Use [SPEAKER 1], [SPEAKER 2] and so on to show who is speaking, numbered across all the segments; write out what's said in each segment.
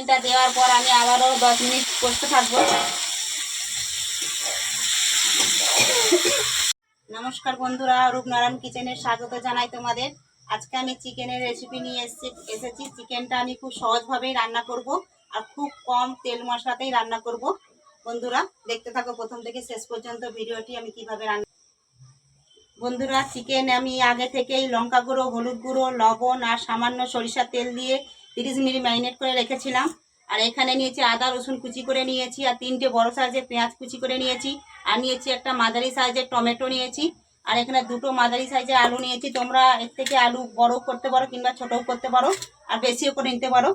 [SPEAKER 1] চিকেনটা দেওয়ার পর আমি আবারও দশ মিনিট কষতে থাকব। নমস্কার বন্ধুরা, রূপনারায়ণ কিচেনের স্বাগত জানাই তোমাদের। আজকে আমি চিকেনের রেসিপি নিয়ে এসেছি এসেছি। চিকেনটা আমি খুব সহজভাবেই রান্না করব আর খুব কম তেল মশলাতেই রান্না করব। বন্ধুরা, দেখতে থাকো প্রথম থেকে শেষ পর্যন্ত ভিডিওটি আমি কীভাবে রান্না বন্ধুরা, চিকেন আমি আগে থেকেই লঙ্কা গুঁড়ো, হলুদ গুঁড়ো, লবণ আর সামান্য সরিষার তেল দিয়ে তিরিশ মিনিট ম্যারিনেট করে রেখেছিলাম। আর এখানে নিয়েছি আদা, রসুন কুচি করে নিয়েছি, আর তিনটে বড় সাইজের পেঁয়াজ কুচি করে নিয়েছি, আর নিয়েছি একটা মাঝারি সাইজের টমেটো নিয়েছি, আর এখানে দুটো মাঝারি সাইজের আলু নিয়েছি। তোমরা এর থেকে আলু বড় করতে পারো কিংবা ছোটও করতে পারো, আর বেশিও করে নিতে পারো।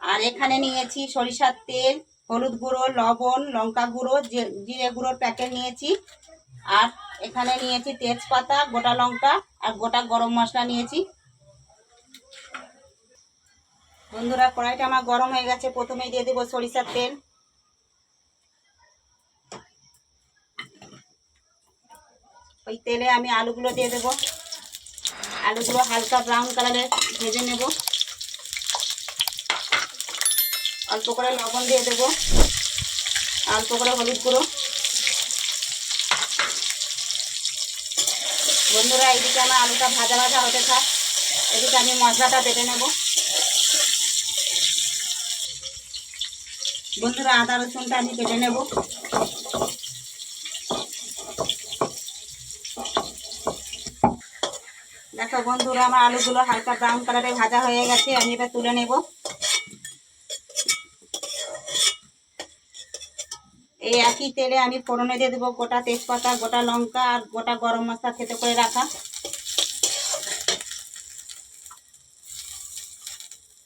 [SPEAKER 1] আর এখানে নিয়েছি সরিষার তেল, হলুদ গুঁড়ো, লবণ, লঙ্কা গুঁড়ো জিরে গুঁড়োর প্যাকেট নিয়েছি। আর এখানে নিয়েছি তেজপাতা, গোটা লঙ্কা, আর গোটা গরম মশলা নিয়েছি। বন্ধুরা, কড়াইটা আমার গরম হয়ে গেছে। প্রথমেই দিয়ে দেবো সরিষার তেল। ওই তেলে আমি আলুগুলো দিয়ে দেবো। আলুগুলো হালকা ব্রাউন কালারে ভেজে নেব। অল্প করে লবণ দিয়ে দেবো। অল্প করে হলুদ গুঁড়ো। বন্ধুরা, এইদিকে আমার আলুটা ভাজা ভাজা হতে থাক। এদিকে আমি মশলাটা বেটে নেব। বন্ধুরা আদা রসুনটা আমি কেটে নেব। দেখো বন্ধুরা, আমার আলুগুলো হালকা ব্রাউন কালারে ভাজা হয়ে গেছে, আমি এটা তুলে নেব। এই একই তেলে আমি ফোড়নে দিয়ে দেবো গোটা তেজপাতা, গোটা লঙ্কা আর গোটা গরম মশলা খেতে করে রাখা।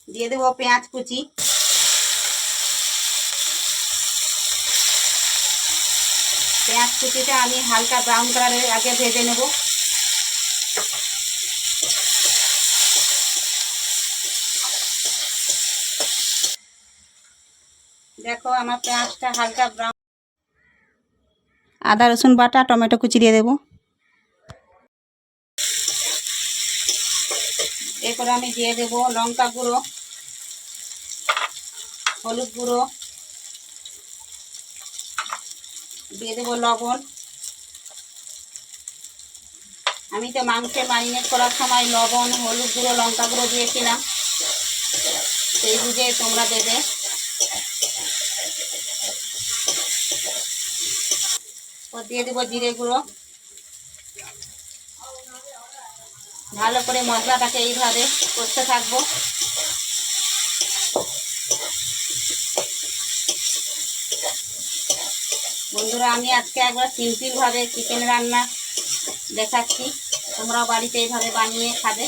[SPEAKER 1] দিয়ে দেবো পেঁয়াজ কুচি। পেঁয়াজ কুচিটা আমি হালকা ব্রাউন কালারের আগে ভেজে নেব। দেখো, আমার পেঁয়াজটা হালকা ব্রাউন আদা, রসুন বাটা, টমেটো কুচি দিয়ে দেবো। এরপরে আমি দিয়ে দেবো লঙ্কা গুঁড়ো, হলুদ গুঁড়ো। দিয়ে দেবো লবণ। আমি তো মাংসে ম্যারিনেট করার সময় লবণ, হলুদ গুঁড়ো, লঙ্কা গুঁড়ো দিয়েছিলাম। সেই বুঝে তোমরা দেবে। ও দিয়ে দেবো জিরে গুঁড়ো। ভালো করে মশলাটাকে এইভাবে করতে থাকব। বন্ধুরা, আমি আজকে একবার সিম্পল ভাবে চিকেন রান্না দেখাচ্ছি। তোমরাও বাড়িতে এইভাবে বানিয়ে খাবে।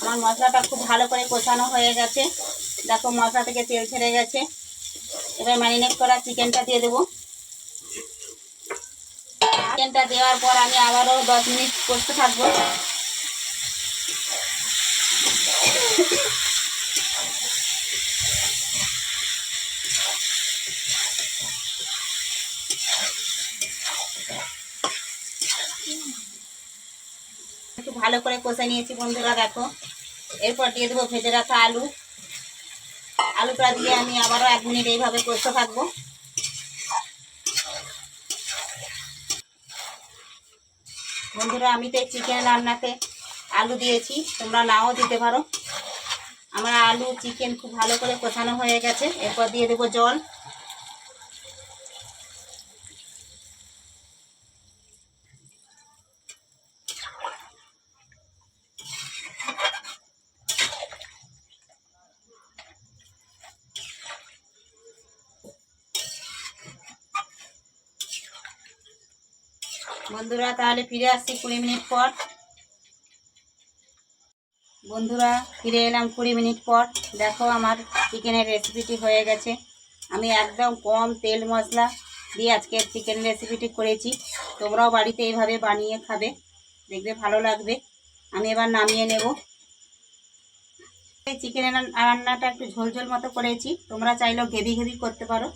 [SPEAKER 1] আমার মশলাটা খুব ভালো করে কষানো হয়ে গেছে। দেখো, মশলা থেকে তেল ছেড়ে গেছে। এবার ম্যারিনেট করা চিকেনটা দিয়ে দেবো। চিকেনটা দেওয়ার পর আমি আবারও দশ মিনিট করতে থাকব। ভালো করে কষে নিয়েছি বন্ধুরা, দেখো। এরপর দিয়ে দেবো ভেজে রাখা আলু। আলুটা দিয়ে আমি আবারও এক মিনিট এইভাবে কষতে থাকব। বন্ধুরা, আমি তো চিকেন রান্নাতে আলু দিয়েছি, তোমরা নাও দিতে পারো। আমার আলু, চিকেন খুব ভালো করে কষানো হয়ে গেছে। এরপর দিয়ে দেবো জল। বন্ধুরা, তাহলে ফিরে আসছি কুড়ি মিনিট পর। বন্ধুরা, ফিরে এলাম কুড়ি মিনিট পর। দেখো আমার চিকেনের রেসিপিটি হয়ে গেছে। আমি একদম কম তেল মশলা দিয়ে আজকে চিকেন রেসিপিটি করেছি। তোমরাও বাড়িতে এইভাবে বানিয়ে খাবে, দেখবে ভালো লাগবে। আমি এবার নামিয়ে নেব। এই চিকেনের রান্নাটা একটু ঝোলঝোল মতো করেছি। তোমরা চাইলেও ঘেবি ঘেবি করতে পারো।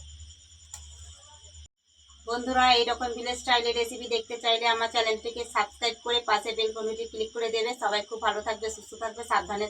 [SPEAKER 1] বন্ধুরা, এইরকম ভিলেজ স্টাইলের রেসিপি দেখতে চাইলে আমার চ্যানেলটিকে সাবস্ক্রাইব করে পাশে বেল কমিটি ক্লিক করে দেবে। সবাই খুব ভালো থাকবে, সুস্থ থাকবে, সাবধানে